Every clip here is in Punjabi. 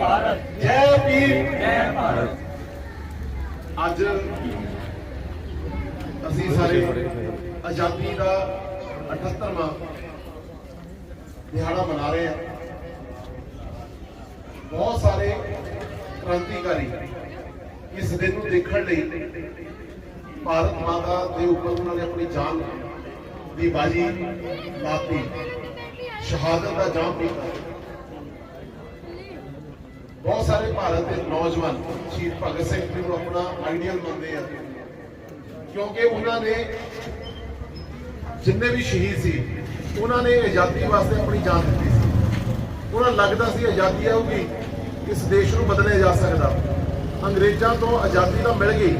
ਭਾਰਤ ਜੈ ਭੀਮ ਜੈ ਭਾਰਤ। ਅੱਜ ਅਸੀਂ ਸਾਰੇ ਆਜ਼ਾਦੀ ਦਾ 78ਵਾਂ ਦਿਹਾੜਾ ਮਨਾ ਰਹੇ ਹਾਂ। ਬਹੁਤ ਸਾਰੇ ਕ੍ਰਾਂਤੀਕਾਰੀ ਇਸ ਦਿਨ ਨੂੰ ਦੇਖਣ ਲਈ ਭਾਰਤ ਮਾਤਾ ਦੇ ਉੱਪਰ ਉਹਨਾਂ ਨੇ ਆਪਣੀ ਜਾਨ ਦੀ ਬਾਜੀ ਲਾਤੀ। ਸ਼ਹਾਦਤ ਦਾ ਜਾਮ ਪੀਤਾ। ਬਹੁਤ ਸਾਰੇ ਭਾਰਤ ਦੇ ਨੌਜਵਾਨ ਸ਼ਹੀਦ ਭਗਤ ਸਿੰਘ ਜੀ ਨੂੰ ਆਪਣਾ ਆਈਡੀਅਲ ਮੰਨਦੇ ਆ। ਕਿਉਂਕਿ ਉਹਨਾਂ ਨੇ ਜਿੰਨੇ ਵੀ ਸ਼ਹੀਦ ਸੀ, ਉਹਨਾਂ ਨੇ ਆਜ਼ਾਦੀ ਵਾਸਤੇ ਆਪਣੀ ਜਾਨ ਦਿੱਤੀ ਸੀ। ਉਹਨਾਂ ਨੂੰ ਲੱਗਦਾ ਸੀ ਆਜ਼ਾਦੀ ਆਊਗੀ, ਇਸ ਦੇਸ਼ ਨੂੰ ਬਦਲਿਆ ਜਾ ਸਕਦਾ। ਅੰਗਰੇਜ਼ਾਂ ਤੋਂ ਆਜ਼ਾਦੀ ਤਾਂ ਮਿਲ ਗਈ,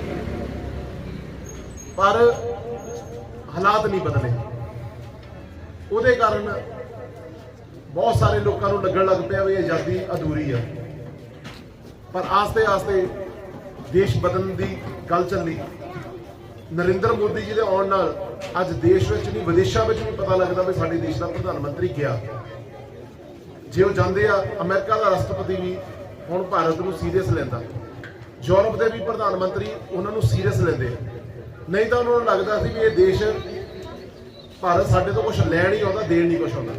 ਪਰ ਹਾਲਾਤ ਨਹੀਂ ਬਦਲੇ। ਉਹਦੇ ਕਾਰਨ ਬਹੁਤ ਸਾਰੇ ਲੋਕਾਂ ਨੂੰ ਲੱਗਣ ਲੱਗ ਪਿਆ ਵੀ ਆਜ਼ਾਦੀ ਅਧੂਰੀ ਆ। ਪਰ ਆਸਤੇ ਆਸਤੇ ਦੇਸ਼ ਬਦਲਣ ਦੀ ਗੱਲ ਚੱਲੀ। ਨਰਿੰਦਰ ਮੋਦੀ ਜੀ ਦੇ ਆਉਣ ਨਾਲ ਅੱਜ ਦੇਸ਼ ਵਿੱਚ ਨਹੀਂ, ਵਿਦੇਸ਼ਾਂ ਵਿੱਚ ਵੀ ਪਤਾ ਲੱਗਦਾ ਵੀ ਸਾਡੇ ਦੇਸ਼ ਦਾ ਪ੍ਰਧਾਨ ਮੰਤਰੀ ਗਿਆ ਜੇ ਉਹ ਜਾਂਦੇ ਆ, ਅਮਰੀਕਾ ਦਾ ਰਾਸ਼ਟਰਪਤੀ ਵੀ ਹੁਣ ਭਾਰਤ ਨੂੰ ਸੀਰੀਅਸ ਲੈਂਦਾ। ਯੂਰਪ ਦੇ ਵੀ ਪ੍ਰਧਾਨ ਮੰਤਰੀ ਉਹਨਾਂ ਨੂੰ ਸੀਰੀਅਸ ਲੈਂਦੇ ਨਹੀਂ ਤਾਂ ਉਹਨਾਂ ਨੂੰ ਲੱਗਦਾ ਸੀ ਵੀ ਇਹ ਦੇਸ਼, ਭਾਰਤ ਸਾਡੇ ਤੋਂ ਕੁਝ ਲੈਣ ਹੀ ਆਉਂਦਾ, ਦੇਣ ਨਹੀਂ ਕੁਝ ਆਉਂਦਾ।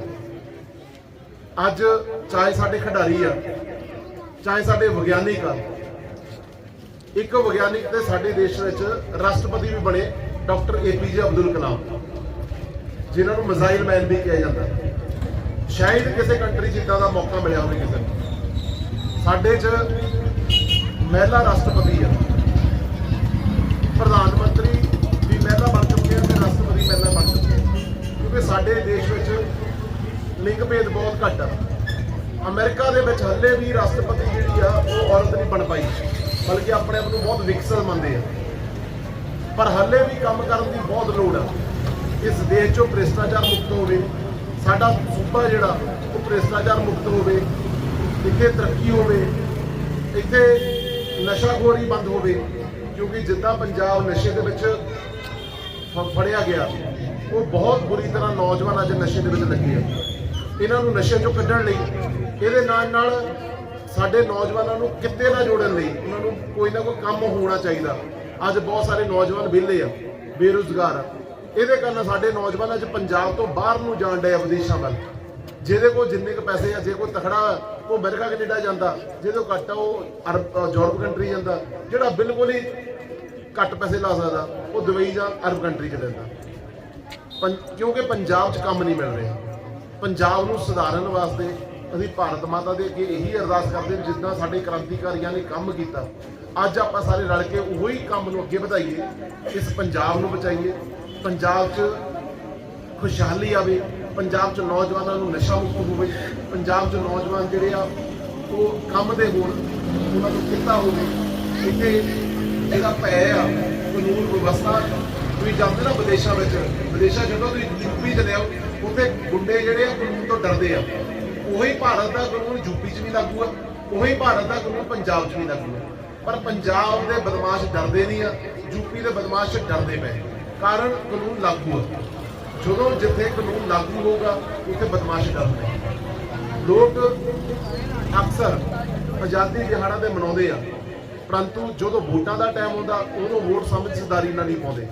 ਅੱਜ ਚਾਹੇ ਸਾਡੇ ਖਿਡਾਰੀ ਆ ਚਾਹੇ ਸਾਡੇ ਵਿਗਿਆਨਿਕ ਆ। ਇੱਕ ਵਿਗਿਆਨਿਕ ਤੇ ਸਾਡੇ ਦੇਸ਼ ਵਿੱਚ ਰਾਸ਼ਟਰਪਤੀ ਵੀ ਬਣੇ ਡਾਕਟਰ ਏਪੀਜੇ ਅਬਦੁਲ ਕਲਾਮ, ਜਿਨ੍ਹਾਂ ਨੂੰ ਮਿਜ਼ਾਈਲ ਮੈਨ ਵੀ ਕਿਹਾ ਜਾਂਦਾ। ਸ਼ਾਇਦ ਕਿਸੇ ਕੰਟਰੀ 'ਚ ਇਦਾਂ ਦਾ ਮੌਕਾ ਮਿਲਿਆ ਹੋਵੇ ਕਿਸੇ ਨੂੰ। ਸਾਡੇ 'ਚ ਮਹਿਲਾ ਰਾਸ਼ਟਰਪਤੀ ਆ। ਪ੍ਰਧਾਨ ਮੰਤਰੀ ਵੀ ਮਹਿਲਾ ਬਣ ਚੁੱਕੇ ਆ ਤੇ ਰਾਸ਼ਟਰਪਤੀ ਮਹਿਲਾ ਬਣ ਚੁੱਕੇ ਕਿਉਂਕਿ ਸਾਡੇ ਦੇਸ਼ ਵਿੱਚ ਲਿੰਗ ਭੇਦ ਬਹੁਤ ਘੱਟ ਆ। ਅਮਰੀਕਾ ਦੇ ਵਿੱਚ ਹੱਲੇ ਵੀ ਰਾਸ਼ਟਰਪਤੀ ਜਿਹੜੀ ਆ, ਉਹ ਔਰਤ ਨਹੀਂ ਬਣ ਪਾਈ। ਬਲਕਿ ਆਪਣੇ ਆਪ ਨੂੰ ਬਹੁਤ ਵਿਕਸਿਤ ਮੰਨਦੇ ਆ। ਪਰ ਹੱਲੇ ਵੀ ਕੰਮ ਕਰਨ ਦੀ ਬਹੁਤ ਲੋੜ ਆ। ਇਸ ਦੇਸ਼ ਚੋਂ ਭ੍ਰਿਸ਼ਟਾਚਾਰ ਮੁਕਤ ਹੋਵੇ, ਸਾਡਾ ਸੂਬਾ ਜਿਹੜਾ, ਉਹ ਭ੍ਰਿਸ਼ਟਾਚਾਰ ਮੁਕਤ ਹੋਵੇ, ਇੱਥੇ ਤਰੱਕੀ ਹੋਵੇ, ਇੱਥੇ ਨਸ਼ਾਖੋਰੀ ਬੰਦ ਹੋਵੇ, ਕਿਉਂਕਿ ਜਿੱਦਾਂ ਪੰਜਾਬ ਨਸ਼ੇ ਦੇ ਵਿੱਚ ਫੜਿਆ ਗਿਆ, ਉਹ ਬਹੁਤ ਬੁਰੀ ਤਰ੍ਹਾਂ ਨੌਜਵਾਨ ਅੱਜ ਨਸ਼ੇ ਦੇ ਵਿੱਚ ਲੱਗੇ ਆ। ਇਹਨਾਂ ਨੂੰ ਨਸ਼ੇ ਚੋਂ ਕੱਢਣ ਲਈ ਇਹਦੇ ਨਾਲ ਨਾਲ ਸਾਡੇ ਨੌਜਵਾਨਾਂ ਨੂੰ ਕਿੱਤੇ ਨਾਲ ਜੋੜਨ ਲਈ ਉਹਨਾਂ ਨੂੰ ਕੋਈ ਨਾ ਕੋਈ ਕੰਮ ਹੋਣਾ ਚਾਹੀਦਾ। ਅੱਜ ਬਹੁਤ ਸਾਰੇ ਨੌਜਵਾਨ ਵਿਹਲੇ ਆ, ਬੇਰੁਜ਼ਗਾਰ ਆ। ਇਹਦੇ ਕਾਰਨ ਸਾਡੇ ਨੌਜਵਾਨ ਅੱਜ ਪੰਜਾਬ ਤੋਂ ਬਾਹਰ ਨੂੰ ਜਾਣ ਡਏ ਵਿਦੇਸ਼ਾਂ ਵੱਲ। ਜਿਹਦੇ ਕੋਲ ਜਿੰਨੇ ਕੁ ਪੈਸੇ ਆ ਜੇ ਕੋਈ ਤਖੜਾ ਉਹ ਅਮਰੀਕਾ ਕੈਨੇਡਾ ਜਾਂਦਾ, ਜਿਹਦੇ ਕੋਲ ਘੱਟ ਆ, ਉਹ ਅਰਬ ਯੂਰਪ ਕੰਟਰੀ ਜਾਂਦਾ, ਜਿਹੜਾ ਬਿਲਕੁਲ ਹੀ ਘੱਟ ਪੈਸੇ ਲਾ ਸਕਦਾ, ਉਹ ਦੁਬਈ ਜਾਂ ਅਰਬ ਕੰਟਰੀ ਚ ਜਾਂਦਾ ਪੰ- ਕਿਉਂਕਿ ਪੰਜਾਬ 'ਚ ਕੰਮ ਨਹੀਂ ਮਿਲ ਰਿਹਾ। ਪੰਜਾਬ ਨੂੰ ਸੁਧਾਰਨ ਵਾਸਤੇ ਅਸੀਂ ਭਾਰਤ ਮਾਤਾ ਦੇ ਅੱਗੇ ਇਹੀ ਅਰਦਾਸ ਕਰਦੇ ਹਾਂ, ਜਿੱਦਾਂ ਸਾਡੇ ਕ੍ਰਾਂਤੀਕਾਰੀਆਂ ਨੇ ਕੰਮ ਕੀਤਾ, ਅੱਜ ਆਪਾਂ ਸਾਰੇ ਰਲ ਕੇ ਉਹੀ ਕੰਮ ਨੂੰ ਅੱਗੇ ਵਧਾਈਏ, ਇਸ ਪੰਜਾਬ ਨੂੰ ਬਚਾਈਏ, ਪੰਜਾਬ 'ਚ ਖੁਸ਼ਹਾਲੀ ਆਵੇ, ਪੰਜਾਬ 'ਚ ਨੌਜਵਾਨਾਂ ਨੂੰ ਨਸ਼ਾ ਮੁਕਤ ਹੋਵੇ, ਪੰਜਾਬ 'ਚ ਨੌਜਵਾਨ ਜਿਹੜੇ ਆ, ਉਹ ਕੰਮ ਦੇ ਹੋਣ, ਉਹਨਾਂ ਨੂੰ ਕਿੱਤਾ ਹੋਵੇ, ਇੱਥੇ ਜਿਹੜਾ ਭੈ ਆ, ਕਾਨੂੰਨ ਵਿਵਸਥਾ ਤੁਸੀਂ ਜਾਂਦੇ ਨਾ ਵਿਦੇਸ਼ਾਂ ਵਿੱਚ, ਵਿਦੇਸ਼ਾਂ ਜਦੋਂ ਤੁਸੀਂ ਯੂਪੀ ਚਲੇ ਆਓ, ਉੱਥੇ ਗੁੰਡੇ ਜਿਹੜੇ ਆ ਕਾਨੂੰਨ ਤੋਂ ਡਰਦੇ ਆ। ਉਹੀ ਭਾਰਤ ਦਾ ਕਾਨੂੰਨ ਯੂਪੀ 'ਚ ਵੀ ਲਾਗੂ ਆ, ਉਹੀ ਭਾਰਤ ਦਾ ਕਾਨੂੰਨ ਪੰਜਾਬ 'ਚ ਵੀ ਲਾਗੂ ਆ। ਪਰ ਪੰਜਾਬ ਦੇ ਬਦਮਾਸ਼ ਡਰਦੇ ਨਹੀਂ ਆ, ਯੂਪੀ ਦੇ ਬਦਮਾਸ਼ ਡਰਦੇ ਪਏ। ਕਾਰਨ ਕਾਨੂੰਨ ਲਾਗੂ ਆ। ਜਦੋਂ ਜਿੱਥੇ ਕਾਨੂੰਨ ਲਾਗੂ ਹੋਊਗਾ, ਉੱਥੇ ਬਦਮਾਸ਼ ਡਰਦੇ ਲੋਕ ਅਕਸਰ ਆਜ਼ਾਦੀ ਦਿਹਾੜਾ ਦੇ ਮਨਾਉਂਦੇ ਆ। ਪਰੰਤੂ ਜਦੋਂ ਵੋਟਾਂ ਦਾ ਟਾਈਮ ਹੁੰਦਾ ਉਦੋਂ ਵੋਟ ਸਮਝਦਾਰੀ ਨਾਲ ਨਹੀਂ ਪਾਉਂਦੇ।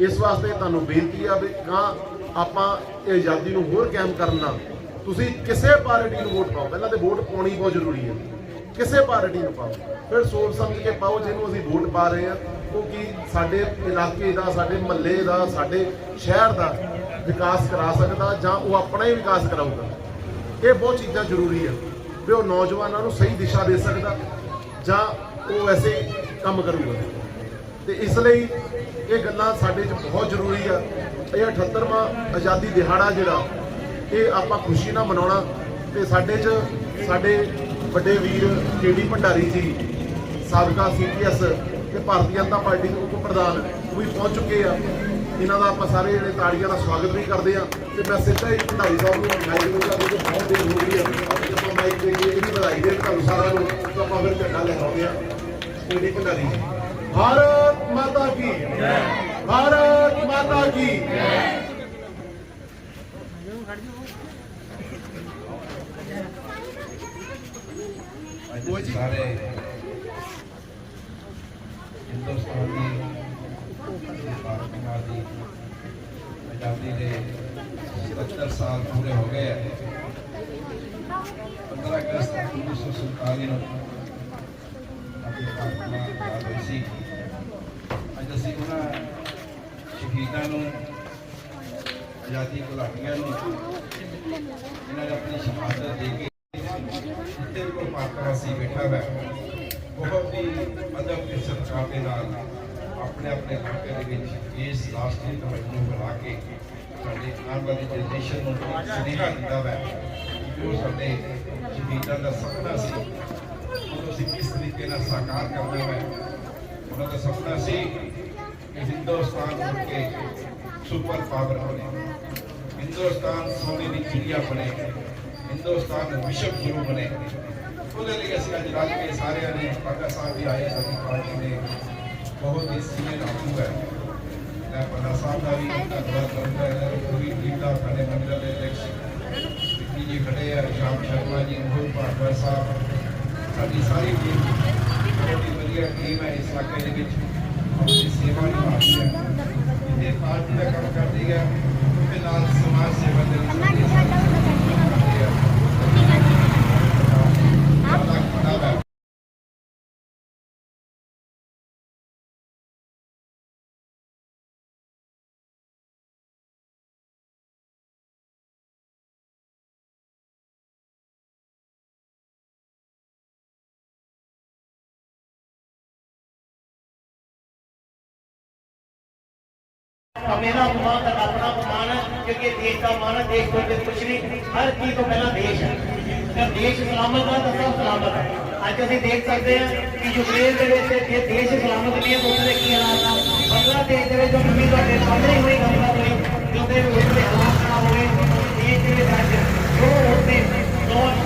ਇਸ ਵਾਸਤੇ ਤੁਹਾਨੂੰ ਬੇਨਤੀ ਆ ਵੀ ਕਾਂ ਆਪਾਂ ਇਹ ਆਜ਼ਾਦੀ ਨੂੰ ਹੋਰ ਕਾਇਮ ਕਰਨਾ ਤੁਸੀਂ ਕਿਸੇ ਪਾਰਟੀ ਨੂੰ ਵੋਟ ਪਾਓ, ਪਹਿਲਾਂ ਤੇ ਵੋਟ ਪਾਉਣੀ ਬਹੁਤ ਜ਼ਰੂਰੀ ਹੈ। ਕਿਸੇ ਪਾਰਟੀ ਨੂੰ ਪਾਓ, ਫਿਰ ਸੋਚ ਸਮਝ ਕੇ ਪਾਓ ਜਿਹਨੂੰ ਅਸੀਂ ਵੋਟ ਪਾ ਰਹੇ ਹਾਂ। ਉਹ ਕੀ ਸਾਡੇ ਇਲਾਕੇ ਦਾ, ਸਾਡੇ ਮਹੱਲੇ ਦਾ, ਸਾਡੇ ਸ਼ਹਿਰ ਦਾ ਵਿਕਾਸ ਕਰਾ ਸਕਦਾ ਜਾਂ ਉਹ ਆਪਣਾ ਹੀ ਵਿਕਾਸ ਕਰਾਊਗਾ। ਇਹ ਬਹੁਤ ਚੀਜ਼ਾਂ ਜ਼ਰੂਰੀ ਆ ਵੀ ਉਹ ਨੌਜਵਾਨਾਂ ਨੂੰ ਸਹੀ ਦਿਸ਼ਾ ਦੇ ਸਕਦਾ ਜਾਂ ਉਹ ਐਸੇ ਕੰਮ ਕਰੂਗਾ। ਤੇ ਇਸ ਲਈ ਇਹ ਗੱਲਾਂ ਸਾਡੇ 'ਚ ਬਹੁਤ ਜ਼ਰੂਰੀ ਆ। ਇਹ 78ਵਾਂ ਆਜ਼ਾਦੀ ਦਿਹਾੜਾ ਜਿਹੜਾ ਇਹ ਆਪਾਂ ਖੁਸ਼ੀ ਨਾਲ ਮਨਾਉਣਾ ਤੇ ਸਾਡੇ 'ਚ ਸਾਡੇ ਵੱਡੇ ਵੀਰ ਕੇਡੀ ਭੰਡਾਰੀ ਜੀ, ਸਾਬਕਾ ਸੀਪੀਐਸ ਤੇ ਭਾਰਤੀ ਜਨਤਾ ਪਾਰਟੀ ਦੇ ਉਪ ਪ੍ਰਧਾਨ ਉਹ ਵੀ ਪਹੁੰਚ ਚੁੱਕੇ ਆ। ਇਹਨਾਂ ਦਾ ਆਪਾਂ ਸਾਰੇ ਜਿਹੜੇ ਤਾੜੀਆਂ ਦਾ ਸਵਾਗਤ ਵੀ ਕਰਦੇ ਆ ਤੇ ਮੈਂ ਸਿੱਧਾ ਹੀ ਭੰਡਾਰੀ ਸਾਹਿਬ ਨੂੰ ਮਾਈਕ ਨੂੰ ਕਿ ਬਹੁਤ ਦੇਰ ਹੋ ਗਈ ਆ। ਆਪਾਂ ਮਾਈਕ ਦੇ ਕੇ ਇਹਦੀ ਵਧਾਈ ਦੇ ਤੁਹਾਨੂੰ ਸਾਰਿਆਂ ਨੂੰ ਤੇ ਆਪਾਂ ਫਿਰ ਝੰਡਾ ਲਹਿਰਾਉਂਦੇ ਆ। ਕੇਡੀ ਭੰਡਾਰੀ ਜੀ। ਭਾਰਤ ਮਾਤਾ ਕੀ ਜੈ। ਭਾਰਤ ਮਾਤਾ ਕੀ ਜੈ। ਅੱਜ ਸਾਰੇ ਹਿੰਦੁਸਤਾਨ ਦੀ ਭਾਰਤ ਮਾਂ ਦੀ ਆਜ਼ਾਦੀ ਦੇ 77 ਸਾਲ ਪੂਰੇ ਹੋ ਗਏ ਹੈ 15 ਅਗਸਤ 1947 ਨੂੰ ਆਪਣੀ ਭਾਰਤ ਮਾਂ ਯਾਦ ਸੀ ਅੱਜ ਅਸੀਂ ਉਹਨਾਂ ਸ਼ਹੀਦਾਂ ਨੂੰ ਆਜ਼ਾਦੀ ਘੁਲਾਟੀਆਂ ਨੂੰ ਇਹਨਾਂ ਨੇ ਆਪਣੀ ਸ਼ਹਾਦਤ ਦੇ ਕੇ ਜਿੱਥੇ ਵੀ ਕੋਈ ਭਾਰਤਵਾਸੀ ਬੈਠਾ ਹੈ ਬਹੁਤ ਹੀ ਅਦਬ ਤੇ ਸਤਿਕਾਰ ਦੇ ਨਾਲ ਆਪਣੇ ਆਪਣੇ ਇਲਾਕੇ ਦੇ ਵਿੱਚ ਇਸ ਰਾਸ਼ਟਰੀ ਧਵਜ ਨੂੰ ਬਣਾ ਕੇ ਸਾਡੇ ਆਉਣ ਵਾਲੀ ਜਨਰੇਸ਼ਨ ਨੂੰ ਸੁਨੇਹਾ ਦਿੱਤਾ ਹੈ ਜੋ ਸਾਡੇ ਸ਼ਹੀਦਾਂ ਦਾ ਸੁਪਨਾ ਸੀ ਉਹ ਅਸੀਂ ਕਿਸ ਤਰੀਕੇ ਨਾਲ ਸਾਕਾਰ ਕਰਨਾ ਹੈ ਉਹਨਾਂ ਦਾ ਸੁਪਨਾ ਸੀ ਕਿ ਹਿੰਦੁਸਤਾਨ ਮੁੜ ਕੇ ਸੁਪਰ ਪਾਵਰ ਬਣੇ। ਹਿੰਦੁਸਤਾਨ ਸੋਨੇ ਦੀ ਚਿੜੀਆ ਬਣੇ। ਹਿੰਦੁਸਤਾਨ ਵਿਸ਼ਵ ਗੁਰੂ ਬਣੇ। ਉਹਦੇ ਲਈ ਅਸੀਂ ਅੱਜ ਰਲ ਕੇ ਸਾਰਿਆਂ ਨੇ ਪਾਗਾ ਸਾਹਿਬ ਵੀ ਆਏ ਸਾਡੀ ਪਾਰਟੀ ਦੇ ਬਹੁਤ ਹੀ ਸੀਨੀਅਰ ਆਗੂ ਹੈ। ਮੈਂ ਪੰਡਾ ਸਾਹਿਬ ਦਾ ਵੀ ਧੰਨਵਾਦ ਕਰਦਾ ਹਾਂ। ਪੂਰੀ ਟੀਮ ਦਾ ਸਾਡੇ ਮੰਡਲ ਦੇ ਅਧਿਕਸ਼ ਵਿੱਕੀ ਜੀ ਖੜੇ ਆ, ਸ਼ਾਮ ਸ਼ਰਮਾ ਜੀ, ਮੋਹਨ ਭਾਗਵਤ ਸਾਹਿਬ। ਸਾਡੀ ਸਾਰੀ ਟੀਮ ਬਹੁਤ ਹੀ ਵਧੀਆ ਟੀਮ ਹੈ ਇਸ ਇਲਾਕੇ ਦੇ ਵਿੱਚ। ਆਪਣੀ ਸੇਵਾ ਨਿਭਾਉਂਦੀ ਪਾਰਟੀ ਦਾ ਕੰਮ ਕਰਦੀ ਹੈ ਉਹਦੇ ਨਾਲ ਸਮਾਜ ਸੇਵਾ ਦੇ ਲਈ ਤਾਂ ਮੇਰਾ ਅਪਮਾਨ ਤਾਂ ਆਪਣਾ ਅਪਮਾਨ ਹੈ, ਕਿਉਂਕਿ ਇਹ ਦੇਸ਼ ਦਾ ਮਾਨ ਹੈ, ਦੇਸ਼ ਤੋਂ ਅੱਗੇ ਕੁਛ ਨਹੀਂ, ਹਰ ਚੀਜ਼ ਤੋਂ ਪਹਿਲਾਂ ਦੇਸ਼ ਹੈ। ਜਦ ਦੇਸ਼ ਸਲਾਮਤ ਹੈ ਤਾਂ ਸਭ ਸਲਾਮਤ ਹੈ। ਅੱਜ ਅਸੀਂ ਦੇਖ ਸਕਦੇ ਹਾਂ ਕਿ ਯੂਕਰੇਨ ਦੇ ਵਿੱਚ ਜੇ ਦੇਸ਼ ਸਲਾਮਤ ਨਹੀਂ ਹੈ, ਤਾਂ ਉਹਦੇ ਕੀ ਹਾਲਾਤ ਆ ਬੰਗਲਾਦੇਸ਼ ਦੇ ਵਿੱਚ ਜੋ ਨਵੀਂ ਤੁਹਾਡੇ ਸਾਹਮਣੇ ਹੋਈ ਗੱਲਬਾਤ ਹੋਈ ਜਿਹਦੇ ਵਿੱਚ ਦੇ ਹਾਲਾਤ ਨਾ ਹੋਵੇ ਦੇਸ਼ ਦੇ ਵਿੱਚ ਅੱਜ ਜੋ ਹੋਤੇ ਨੌਨ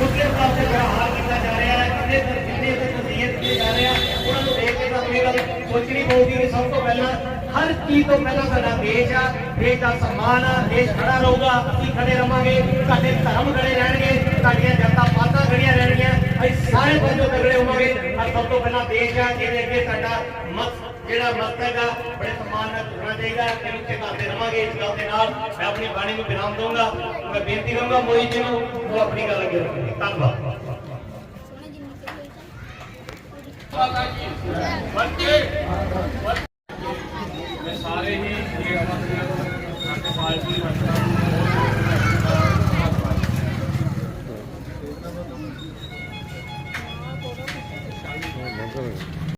ਮੁਸਲਿਮ ਪਾਸੇ ਜਿਹੜਾ ਹਾਲ ਕੀਤਾ ਜਾ ਰਿਹਾ ਹੈ, ਕਿੰਨੇ ਦਰ ਤੇ ਨਸੀਹਤ ਕੀਤੇ ਜਾ ਰਹੇ ਆ, ਉਹਨਾਂ ਨੂੰ ਦੇਖ ਕੇ ਤਾਂ ਇਹ ਗੱਲ ਸੋਚਣੀ ਪਊਗੀ ਕਿ ਸਭ ਤੋਂ ਪਹਿਲਾਂ ਹਰ ਚੀਜ਼ ਤੋਂ ਪਹਿਲਾਂ ਸਾਡਾ ਦੇਸ਼ ਆ ਦੇਸ਼ ਦਾ ਸਨਮਾਨ ਆ ਦੇਸ਼ ਖੜਾ ਰਹੂਗਾ ਅਸੀਂ ਖੜੇ ਰਵਾਂਗੇ ਸਾਡੇ ਧਰਮ ਖੜੇ ਰਹਿਣਗੇ ਸਾਡੀਆਂ ਜਨਤਾ ਪਾਤਾਂ ਖੜੀਆਂ ਰਹਿਣਗੀਆਂ ਅਸੀਂ ਸਾਰੇ ਬੰਦੋ ਤਗੜੇ ਹੋਵਾਂਗੇ। ਪਰ ਸਭ ਤੋਂ ਪਹਿਲਾਂ ਦੇਸ਼ ਆ ਜਿਹਦੇ ਅੱਗੇ ਸਾਡਾ ਮਤ ਜਿਹੜਾ ਮਸਤਕ ਆ ਬੜੇ ਸਨਮਾਨ ਨਾਲ ਝੁਕਣਾ ਚਾਹੀਦਾ ਤੇ ਉੱਚੇ ਕਰਦੇ ਰਵਾਂਗੇ ਇਸ ਗੱਲ ਦੇ ਨਾਲ ਮੈਂ ਆਪਣੀ ਬਾਣੀ ਨੂੰ ਵਿਰਾਮ ਦਊਂਗਾ। ਮੈਂ ਬੇਨਤੀ ਕਰੂੰਗਾ ਮੋਹਿਤ ਜੀ ਨੂੰ ਉਹ ਆਪਣੀ ਗੱਲ ਅੱਗੇ ਰੱਖਣਗੇ। ਧੰਨਵਾਦ। ਮੈਂ